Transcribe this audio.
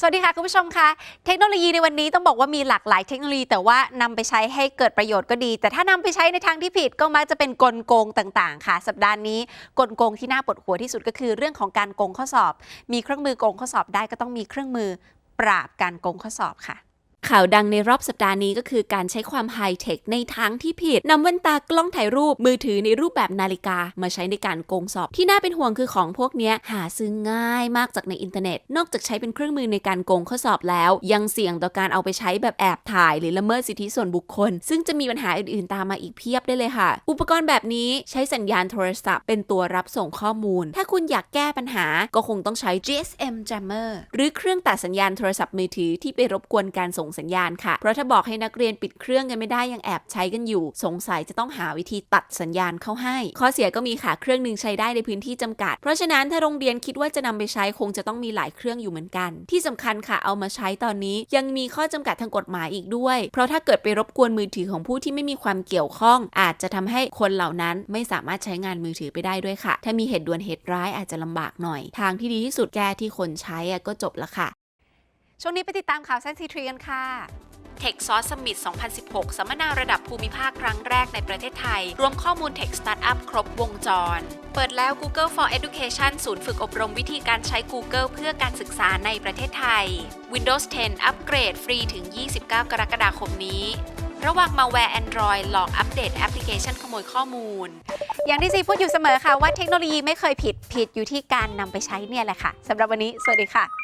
สวัสดีค่ะ คุณผู้ชมคะเทคโนโลยีในวันนี้ต้องบอกว่ามีหลากหลายเทคโนโลยี แต่ว่านำไปใช้ให้เกิดประโยชน์ก็ดี แต่ถ้านำไปใช้ในทางที่ผิดก็มักจะเป็นกลโกงต่างๆ ค่ะ สัปดาห์นี้กลโกงที่น่าปวดหัวที่สุดก็คือเรื่องของการโกงข้อสอบ มีเครื่องมือโกงข้อสอบได้ก็ต้องมีเครื่องมือปราบการโกงข้อสอบค่ะ ข่าวดังในรอบสัปดาห์นี้ก็คือการใช้ความไฮเทคในทางที่ผิดนำแว่นตากล้องถ่ายรูปมือถือในรูปแบบนาฬิกา มาใช้ในการโกงสอบที่น่าเป็นห่วงคือของพวกนี้หาซื้อง่ายมากจากในอินเทอร์เน็ต นอกจากใช้เป็นเครื่องมือในการโกงข้อสอบแล้ว ยังเสี่ยงต่อการเอาไปใช้แบบแอบถ่าย หรือละเมิดสิทธิส่วนบุคคล ซึ่งจะมีปัญหาอื่นๆ ตามมาอีกเพียบได้เลยค่ะ อุปกรณ์แบบนี้ใช้สัญญาณโทรศัพท์ เป็นตัวรับส่งข้อมูล ถ้าคุณอยากแก้ปัญหาก็คงต้องใช้ GSM Jammer หรือเครื่องตัดสัญญาณโทรศัพท์มือถือที่ไปรบกวนการส่งสัญญาณค่ะ เพราะถ้าบอกให้นักเรียนปิดเครื่องกันไม่ได้ยังแอบใช้กันอยู่ สงสัยจะต้องหาวิธีตัดสัญญาณเข้าให้ ข้อเสียก็มีค่ะเครื่องหนึ่งใช้ได้ในพื้นที่จำกัด เพราะฉะนั้นถ้าโรงเรียนคิดว่าจะนำไปใช้คงจะต้องมีหลายเครื่องอยู่เหมือนกัน ที่สำคัญค่ะเอามาใช้ตอนนี้ยังมีข้อจำกัดทางกฎหมายอีกด้วย เพราะถ้าเกิดไปรบกวนมือถือของผู้ที่ไม่มีความเกี่ยวข้อง อาจจะทำให้คนเหล่านั้นไม่สามารถใช้งานมือถือไปได้ด้วยค่ะ ถ้ามีเหตุด่วนเหตุร้ายอาจจะลำบากหน่อย ทางที่ดีที่สุดแก้ที่คนใช้ก็จบละค่ะ ช่วงนี้ไปติดตามข่าวแซนซีทรีกันค่ะ Tech s o u r c e Summit 2016 สัมมนาระดับภูมิภาคครั้งแรกในประเทศไทย รวมข้อมูล Tech Startup ครบวงจร เปิดแล้ว Google for Education ศูนย์ฝึกอบรมวิธีการใช้ Google เพื่อการศึกษาในประเทศไทย Windows 10 อัปเกรดฟรีถึง 29 กรกฎาคมนี้ ระวังมาแวร์ Android หลอกอัปเดตแอปพลิเคชันขโมยข้อมูล อย่างที่ซีพูดอยู่เสมอค่ะว่าเทคโนโลยีไม่เคยผิดผิดอยู่ที่การนำไปใช้เนี่ยแหละค่ะสำหรับวันนี้ สวัสดีค่ะ